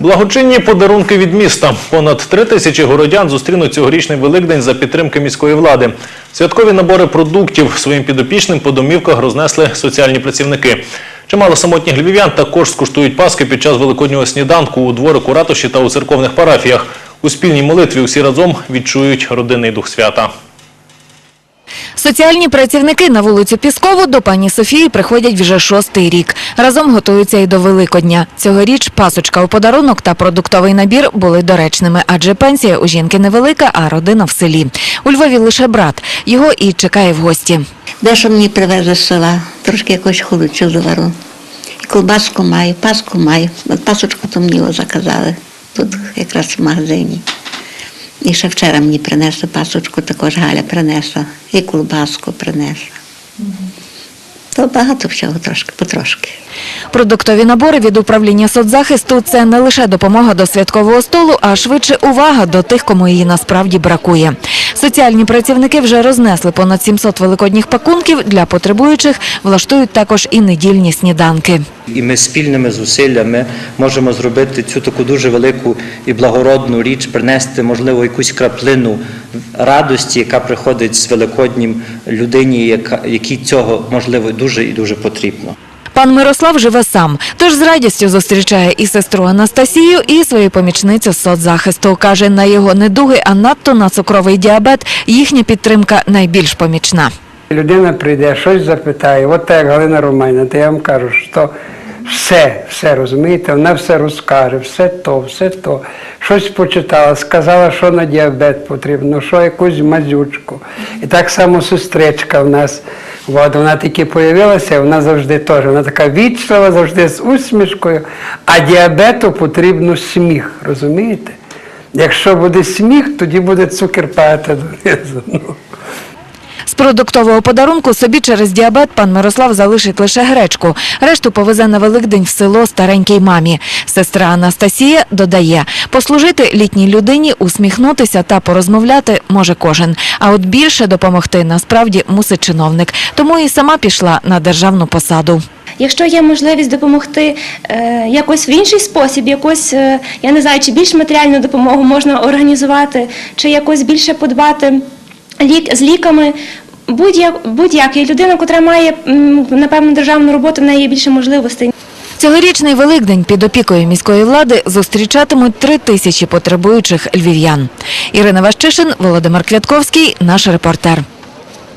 Благочинні подарунки від міста. Понад три тисячі городян зустрінуть цьогорічний Великдень за підтримки міської влади. Святкові набори продуктів своїм підопічним по домівках рознесли соціальні працівники. Чимало самотніх львів'ян також скуштують паски під час великоднього сніданку у дворику ратуші та у церковних парафіях. У спільній молитві усі разом відчують родинний дух свята. Соціальні працівники на вулицю Піскову до пані Софії приходять вже шостий рік. Разом готуються і до Великодня. Цьогоріч пасочка у подарунок та продуктовий набір були доречними, адже пенсія у жінки невелика, а родина в селі. У Львові лише брат. Його і чекає в гості. Дещо мені привезе з села, трошки якось холодцю завару. Колбаску маю, паску маю. Пасочку то мені заказали тут якраз в магазині. І ще вчора мені принесли пасочку, також Галя принесла, і колбаску принесла. То багато всього трошки, потрошки. Продуктові набори від управління соцзахисту – це не лише допомога до святкового столу, а швидше увага до тих, кому її насправді бракує. Соціальні працівники вже рознесли понад 700 великодніх пакунків для потребуючих, влаштують також і недільні сніданки. І ми спільними зусиллями можемо зробити цю таку дуже велику і благородну річ, принести, можливо, якусь краплину радості, яка приходить з Великоднім людині, якій цього можливо дуже і дуже потрібно. Пан Мирослав живе сам, тож з радістю зустрічає і сестру Анастасію, і свою помічницю соцзахисту. Каже, на його недуги, а надто на цукровий діабет їхня підтримка найбільш помічна. Людина прийде, щось запитає, от так Галина Ромайна, то я вам кажу, що все, все розумієте, вона все розкаже, все то, все то. Щось почитала, сказала, що на діабет потрібно, що якусь мазючку. І так само сестричка в нас, от, вона тільки з'явилася, вона завжди теж, вона така вічлива, завжди з усмішкою, а діабету потрібно сміх, розумієте? Якщо буде сміх, тоді буде цукер падати донизу. Продуктового подарунку собі через діабет пан Мирослав залишить лише гречку. Решту повезе на Великдень в село старенькій мамі. Сестра Анастасія додає, послужити літній людині, усміхнутися та порозмовляти може кожен. А от більше допомогти насправді мусить чиновник. Тому і сама пішла на державну посаду. Якщо є можливість допомогти е, якось в інший спосіб, якось е, я не знаю, чи більш матеріальну допомогу можна організувати, чи якось більше подбати лік з ліками. Будь-як будь-який людина, яка має напевно державну роботу, в неї більше можливостей. Цьогорічний Великдень під опікою міської влади зустрічатимуть три тисячі потребуючих львів'ян. Ірина Ващишин, Володимир Клятковський, наш репортер.